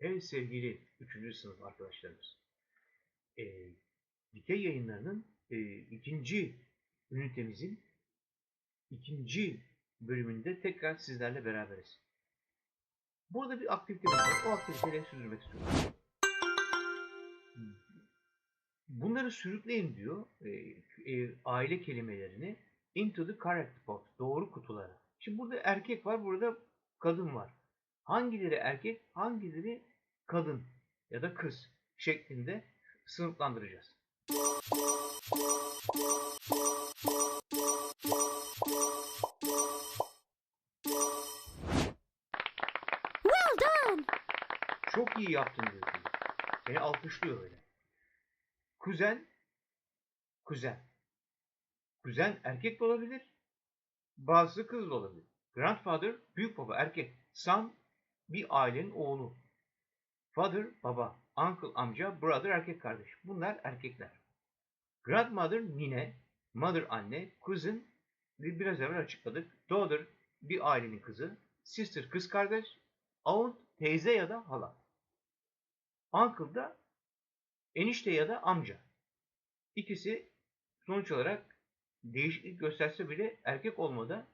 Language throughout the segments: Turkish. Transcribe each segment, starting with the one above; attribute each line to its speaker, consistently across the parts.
Speaker 1: Evet sevgili 3. sınıf arkadaşlarımız. Ee, Dikey yayınlarının e, ikinci ünitemizin ikinci bölümünde tekrar sizlerle beraberiz. Burada bir aktivitemiz var. O aktiviteleri sürdürmek istiyorum. Bunları sürükleyin diyor e, e, aile kelimelerini into the correct box. Doğru kutulara. Şimdi burada erkek var, burada kadın var. Hangileri erkek, hangileri kadın ya da kız şeklinde sınıflandıracağız.
Speaker 2: Well done!
Speaker 1: Çok iyi yaptın diyor. Seni alkışlıyor öyle. Kuzen, kuzen. Kuzen erkek de olabilir. Bazısı kız da olabilir. Grandfather, büyük baba erkek. Son, bir ailenin oğlu. Father, baba. Uncle, amca. Brother, erkek kardeş. Bunlar erkekler. Grandmother, nine. Mother, anne. Cousin, biraz evvel açıkladık. Daughter, bir ailenin kızı. Sister, kız kardeş. Aunt, teyze ya da hala. Uncle da enişte ya da amca. İkisi sonuç olarak değişiklik gösterse bile erkek olmada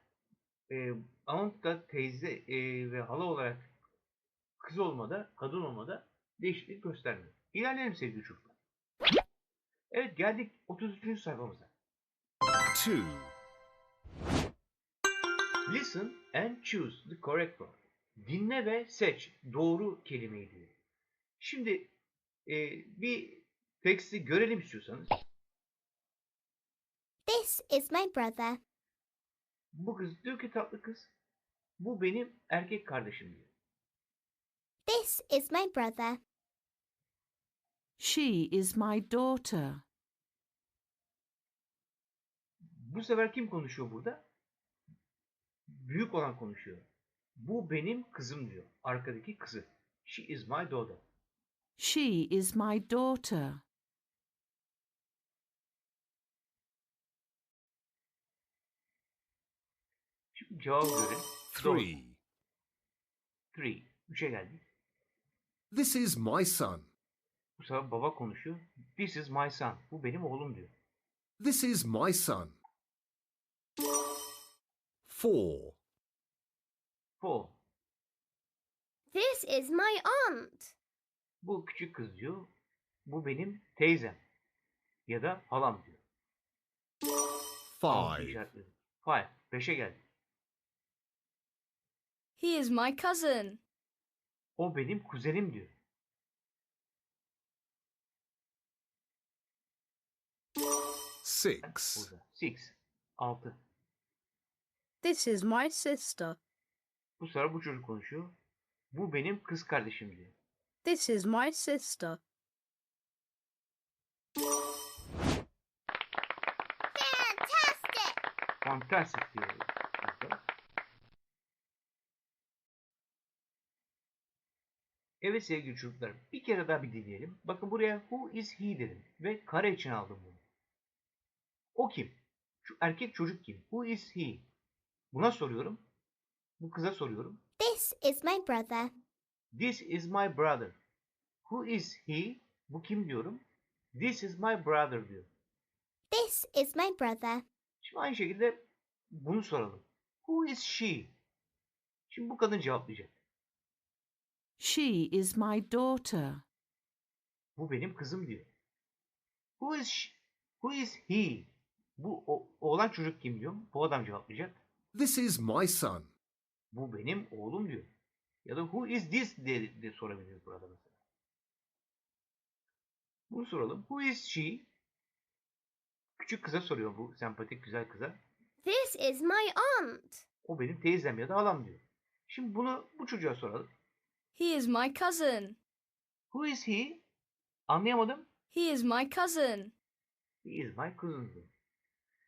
Speaker 1: e, aunt da teyze e, ve hala olarak kız olmada, kadın olmada değişiklik göstermiyor. İlerleyelim sevgili çocuklar. Evet geldik 33. sayfamıza.
Speaker 3: 2.
Speaker 1: Listen and choose the correct word. Dinle ve seç doğru kelimeyi diyor. Şimdi e, bir teksti görelim istiyorsanız.
Speaker 2: This is my brother.
Speaker 1: Bu kız diyor ki tatlı kız. Bu benim erkek kardeşim diyor.
Speaker 2: This is my brother.
Speaker 4: She is my daughter.
Speaker 1: Bu sefer kim konuşuyor burada? Büyük olan konuşuyor. Bu benim kızım diyor. Arkadaki kızı. She is my daughter.
Speaker 4: She is my daughter.
Speaker 1: Şimdi görelim. Doğru.
Speaker 3: 3.
Speaker 1: Three. Üçe geldik.
Speaker 3: This is my son.
Speaker 1: Bu sefer baba konuşuyor. This is my son. Bu benim oğlum diyor.
Speaker 3: This is my son. 4.
Speaker 1: Four.
Speaker 2: This is my aunt.
Speaker 1: Bu küçük kız diyor. Bu benim teyzem. Ya da halam diyor. Altı
Speaker 3: 5.
Speaker 1: işaretledim. Five. Beşe geldi.
Speaker 5: He is my cousin.
Speaker 1: O benim kuzenim diyor.
Speaker 3: 6.
Speaker 1: Burada. Six. Altı.
Speaker 5: This is my sister.
Speaker 1: Bu sefer bu çocuk konuşuyor. Bu benim kız kardeşim diyor.
Speaker 5: This is my sister.
Speaker 2: Fantastic!
Speaker 1: Fantastic diyor. burada. Evet sevgili çocuklar. Bir kere daha bir dinleyelim. Bakın buraya who is he dedim. Ve kare için aldım bunu. O kim? Şu erkek çocuk kim? Who is he? Buna soruyorum. Bu kıza soruyorum.
Speaker 2: This is my brother.
Speaker 1: This is my brother. Who is he? Bu kim diyorum. This is my brother diyor.
Speaker 2: This is my brother.
Speaker 1: Şimdi aynı şekilde bunu soralım. Who is she? Şimdi bu kadın cevaplayacak.
Speaker 4: She is my daughter.
Speaker 1: Bu benim kızım diyor. Who is she? Who is he? Bu o, oğlan çocuk kim diyorum. Bu adam cevaplayacak.
Speaker 3: This is my son.
Speaker 1: Bu benim oğlum diyor. Ya da who is this diye de sorabiliriz burada mesela. Bunu soralım. Who is she? Küçük kıza soruyor bu sempatik güzel kıza.
Speaker 2: This is my aunt.
Speaker 1: O benim teyzem ya da halam diyor. Şimdi bunu bu çocuğa soralım.
Speaker 5: He is my cousin.
Speaker 1: Who is he? Anlayamadım.
Speaker 5: He is my cousin.
Speaker 1: He is my cousin.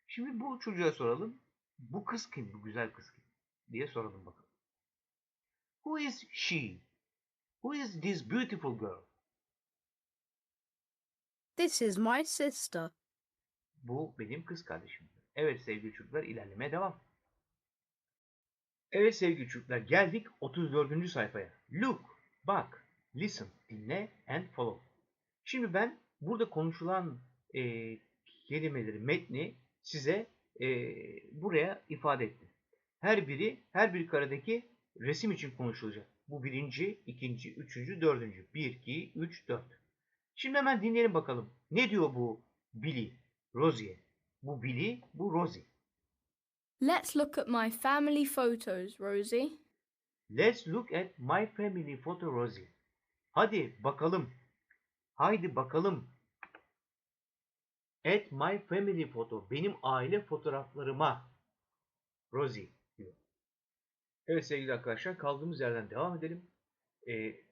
Speaker 1: Şimdi bu çocuğa soralım. Bu kız kim? Bu güzel kız kim? Diye soralım bakalım. Who is she? Who is this beautiful girl?
Speaker 5: This is my sister.
Speaker 1: Bu benim kız kardeşim. Evet sevgili çocuklar ilerlemeye devam. Evet sevgili çocuklar geldik 34. sayfaya. Look, bak. Listen, dinle and follow. Şimdi ben burada konuşulan e, kelimeleri, metni size e, buraya ifade ettim. Her biri, her bir karedeki resim için konuşulacak. Bu birinci, ikinci, üçüncü, dördüncü. Bir, iki, üç, dört. Şimdi hemen dinleyelim bakalım. Ne diyor bu Billy, Rosie? Bu Billy, bu Rosie.
Speaker 5: Let's look at my family photos, Rosie.
Speaker 1: Let's look at my family photo Rosie. Hadi bakalım. Haydi bakalım. At my family photo. Benim aile fotoğraflarıma. Rosie diyor. Evet sevgili arkadaşlar kaldığımız yerden devam edelim. Ee,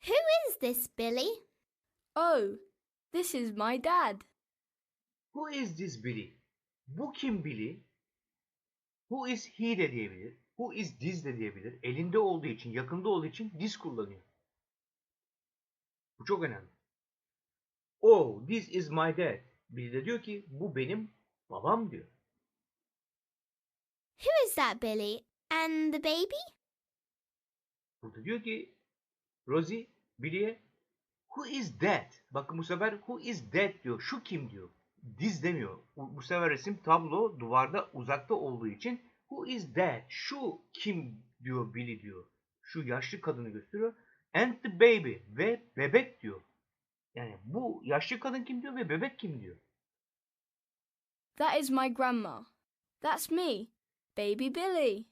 Speaker 2: Who is this, Billy?
Speaker 5: Oh, this is my dad.
Speaker 1: who is this Billy? Bu kim Billy? Who is he de diyebilir. Who is this de diyebilir. Elinde olduğu için, yakında olduğu için this kullanıyor. Bu çok önemli. Oh, this is my dad. Billy de diyor ki bu benim babam diyor.
Speaker 2: Who is that, Billy? And the baby?
Speaker 1: Burada diyor ki Rosie Billy'e who is that? Bakın bu sefer who is that diyor. Şu kim diyor. This demiyor. Bu sefer resim tablo duvarda uzakta olduğu için who is that? Şu kim diyor Billy diyor. Şu yaşlı kadını gösteriyor. And the baby ve bebek diyor. Yani bu yaşlı kadın kim diyor ve bebek kim diyor.
Speaker 5: That is my grandma. That's me, baby Billy.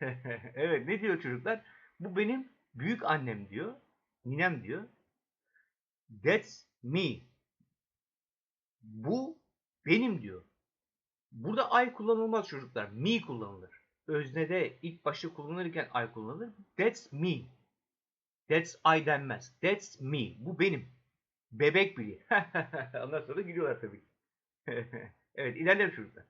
Speaker 1: evet ne diyor çocuklar? Bu benim büyük annem diyor. Ninem diyor. That's me. Bu benim diyor. Burada I kullanılmaz çocuklar. Me kullanılır. Öznede ilk başta kullanılırken I kullanılır. That's me. That's I denmez. That's me. Bu benim. Bebek bili. Ondan sonra gülüyorlar tabii evet ilerleyelim çocuklar.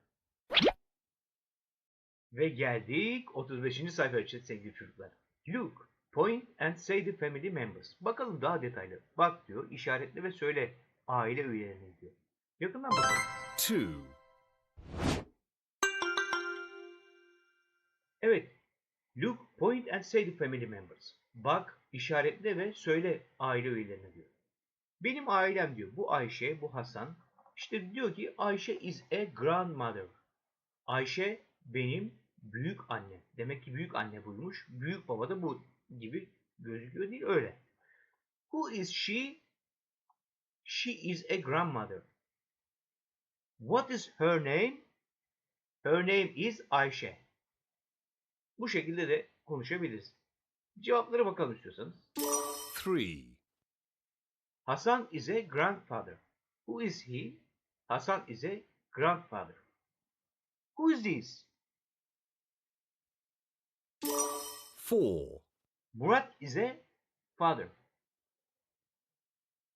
Speaker 1: Ve geldik 35. sayfa için sevgili çocuklar. Look, point and say the family members. Bakalım daha detaylı. Bak diyor, işaretle ve söyle aile üyelerini diyor. Yakından bakalım.
Speaker 3: 2,
Speaker 1: Evet. Look, point and say the family members. Bak, işaretle ve söyle aile üyelerini diyor. Benim ailem diyor. Bu Ayşe, bu Hasan. İşte diyor ki Ayşe is a grandmother. Ayşe benim büyük annem. Demek ki büyük anne buymuş. Büyük baba da bu gibi gözüküyor değil öyle. Who is she? She is a grandmother. What is her name? Her name is Ayşe. Bu şekilde de konuşabiliriz. Cevaplara bakalım istiyorsanız.
Speaker 3: 3,
Speaker 1: Hasan is a grandfather. Who is he? Hasan is a grandfather. Who is this?
Speaker 3: 4,
Speaker 1: Murat is a father.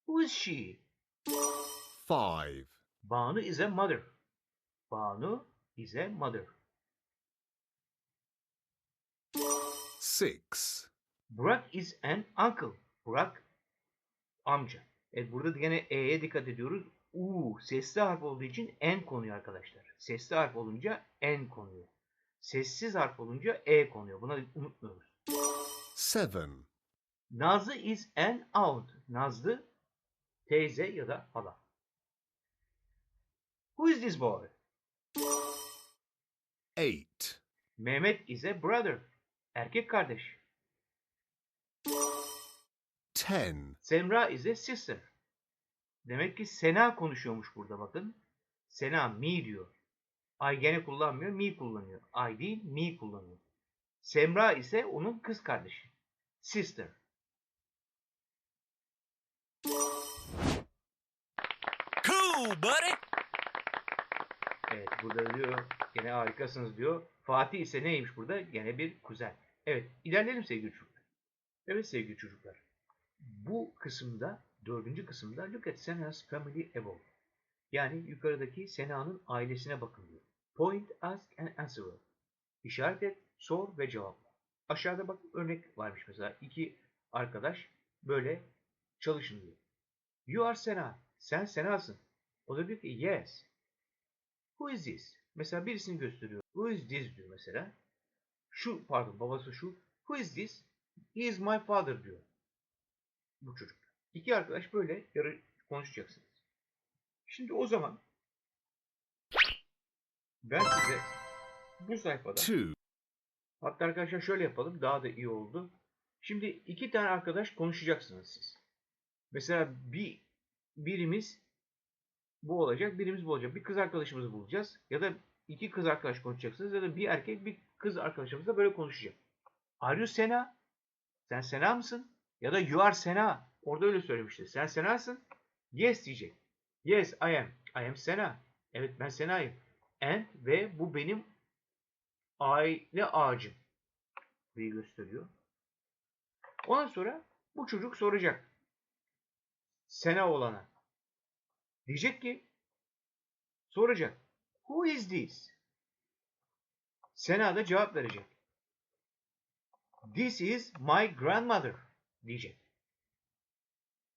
Speaker 1: Who is she?
Speaker 3: 5,
Speaker 1: Banu is a mother. Banu is a mother.
Speaker 3: 6,
Speaker 1: Burak is an uncle. Burak amca. Evet burada gene E'ye dikkat ediyoruz. U sesli harf olduğu için N konuyor arkadaşlar. Sesli harf olunca N konuyor. Sessiz harf olunca E konuyor. Buna unutmuyoruz.
Speaker 3: 7,
Speaker 1: Nazlı is an aunt. Nazlı teyze ya da hala. Who is this boy?
Speaker 3: 8,
Speaker 1: Mehmet is a brother. Erkek kardeş.
Speaker 3: 10,
Speaker 1: Semra is a sister. Demek ki Sena konuşuyormuş burada bakın. Sena me diyor. I gene kullanmıyor, me kullanıyor. I değil, me kullanıyor. Semra ise onun kız kardeşi. Sister.
Speaker 6: Cool, buddy.
Speaker 1: Evet burada diyor gene harikasınız diyor. Fatih ise neymiş burada? Gene bir kuzen. Evet ilerleyelim sevgili çocuklar. Evet sevgili çocuklar. Bu kısımda dördüncü kısımda look at Sena's family above. Yani yukarıdaki Sena'nın ailesine bakın diyor. Point, ask and answer. İşaret et, sor ve cevapla. Aşağıda bak örnek varmış mesela. iki arkadaş böyle çalışın diyor. You are Sena. Sen Sena'sın. O da diyor ki yes. Who is this? Mesela birisini gösteriyor. Who is this diyor mesela. Şu pardon babası şu. Who is this? He is my father diyor. Bu çocuk. İki arkadaş böyle yarı konuşacaksınız. Şimdi o zaman ben size bu sayfada
Speaker 3: 2,
Speaker 1: hatta arkadaşlar şöyle yapalım daha da iyi oldu. Şimdi iki tane arkadaş konuşacaksınız siz. Mesela bir birimiz bu olacak, birimiz bu olacak. Bir kız arkadaşımızı bulacağız ya da iki kız arkadaş konuşacaksınız ya da bir erkek bir kız arkadaşımız da böyle konuşacak. Are you Sena? Sen Sena mısın? Ya da you are Sena. Orada öyle söylemişti. Sen Sena'sın? Yes diyecek. Yes I am. I am Sena. Evet ben Sena'yım. And ve bu benim aile ağacım. diye gösteriyor. Ondan sonra bu çocuk soracak. Sena olana. Diyecek ki soracak. Who is this? Sena da cevap verecek. This is my grandmother diyecek.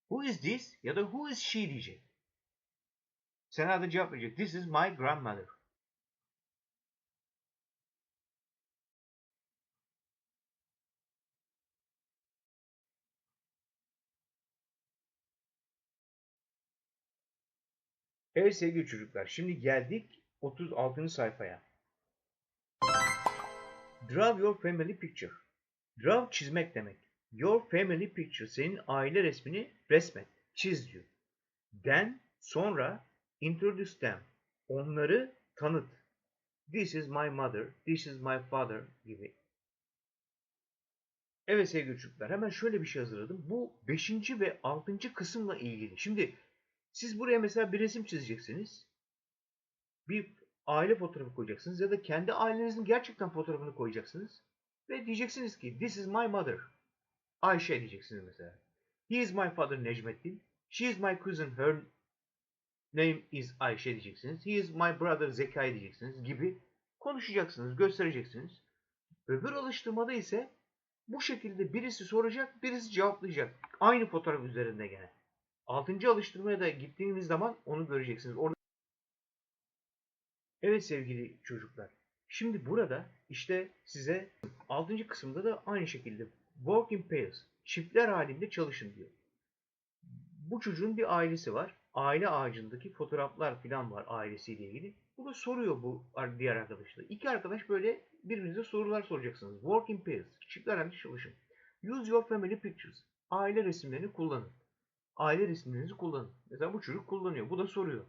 Speaker 1: Who is this ya da who is she diyecek. Sena da cevap verecek. This is my grandmother. Evet sevgili çocuklar, şimdi geldik 36. sayfaya. Draw your family picture. Draw çizmek demek. Your family picture, senin aile resmini resmet, çiz diyor. Then, sonra, introduce them. Onları tanıt. This is my mother, this is my father gibi. Evet sevgili çocuklar, hemen şöyle bir şey hazırladım. Bu 5. ve 6. kısımla ilgili. Şimdi siz buraya mesela bir resim çizeceksiniz. Bir aile fotoğrafı koyacaksınız ya da kendi ailenizin gerçekten fotoğrafını koyacaksınız. Ve diyeceksiniz ki this is my mother. Ayşe diyeceksiniz mesela. He is my father Necmettin. She is my cousin. Her name is Ayşe diyeceksiniz. He is my brother Zekai diyeceksiniz gibi konuşacaksınız, göstereceksiniz. Öbür alıştırmada ise bu şekilde birisi soracak, birisi cevaplayacak. Aynı fotoğraf üzerinde gene. Altıncı alıştırmaya da gittiğiniz zaman onu göreceksiniz. Orada Evet sevgili çocuklar. Şimdi burada işte size 6. kısımda da aynı şekilde work in pairs, çiftler halinde çalışın diyor. Bu çocuğun bir ailesi var. Aile ağacındaki fotoğraflar falan var ailesiyle ilgili. Bu da soruyor bu diğer arkadaşlar. İki arkadaş böyle birbirinize sorular soracaksınız. Work in pairs, çiftler halinde çalışın. Use your family pictures. Aile resimlerini kullanın. Aile resimlerinizi kullanın. Mesela bu çocuk kullanıyor. Bu da soruyor.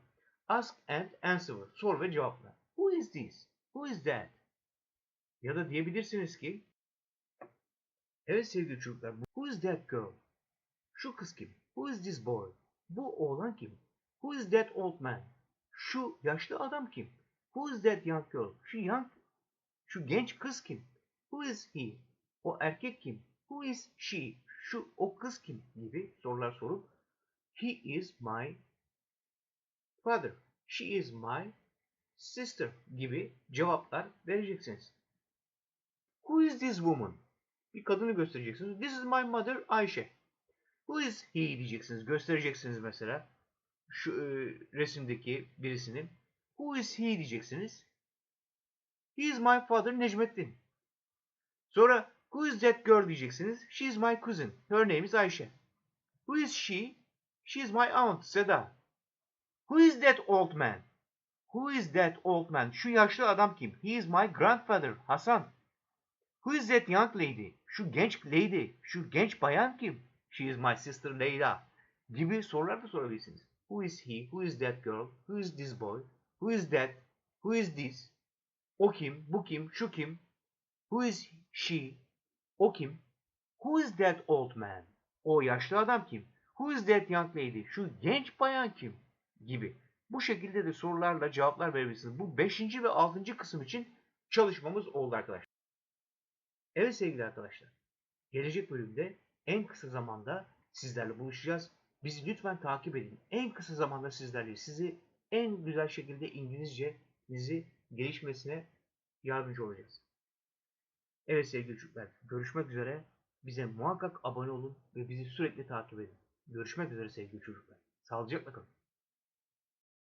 Speaker 1: Ask and answer. Sor ve cevapla. Who is this? Who is that? Ya da diyebilirsiniz ki Evet sevgili çocuklar. Who is that girl? Şu kız kim? Who is this boy? Bu oğlan kim? Who is that old man? Şu yaşlı adam kim? Who is that young girl? Şu young, şu genç kız kim? Who is he? O erkek kim? Who is she? Şu o kız kim? gibi sorular sorup He is my father. She is my sister gibi cevaplar vereceksiniz. Who is this woman? Bir kadını göstereceksiniz. This is my mother Ayşe. Who is he diyeceksiniz. Göstereceksiniz mesela. Şu e, resimdeki birisinin. Who is he diyeceksiniz. He is my father Necmettin. Sonra who is that girl diyeceksiniz. She is my cousin. Her name is Ayşe. Who is she? She is my aunt Seda. Who is that old man? Who is that old man? Şu yaşlı adam kim? He is my grandfather Hasan. Who is that young lady? Şu genç lady, şu genç bayan kim? She is my sister Leyla. Gibi sorular da sorabilirsiniz. Who is he? Who is that girl? Who is this boy? Who is that? Who is this? O kim? Bu kim? Şu kim? Who is she? O kim? Who is that old man? O yaşlı adam kim? Who is that young lady? Şu genç bayan kim? Gibi. Bu şekilde de sorularla cevaplar verebilirsiniz. Bu 5. ve 6. kısım için çalışmamız oldu arkadaşlar. Evet sevgili arkadaşlar. Gelecek bölümde en kısa zamanda sizlerle buluşacağız. Bizi lütfen takip edin. En kısa zamanda sizlerle sizi en güzel şekilde İngilizcenizi gelişmesine yardımcı olacağız. Evet sevgili çocuklar. Görüşmek üzere. Bize muhakkak abone olun ve bizi sürekli takip edin. Görüşmek üzere sevgili çocuklar. Sağlıcakla kalın.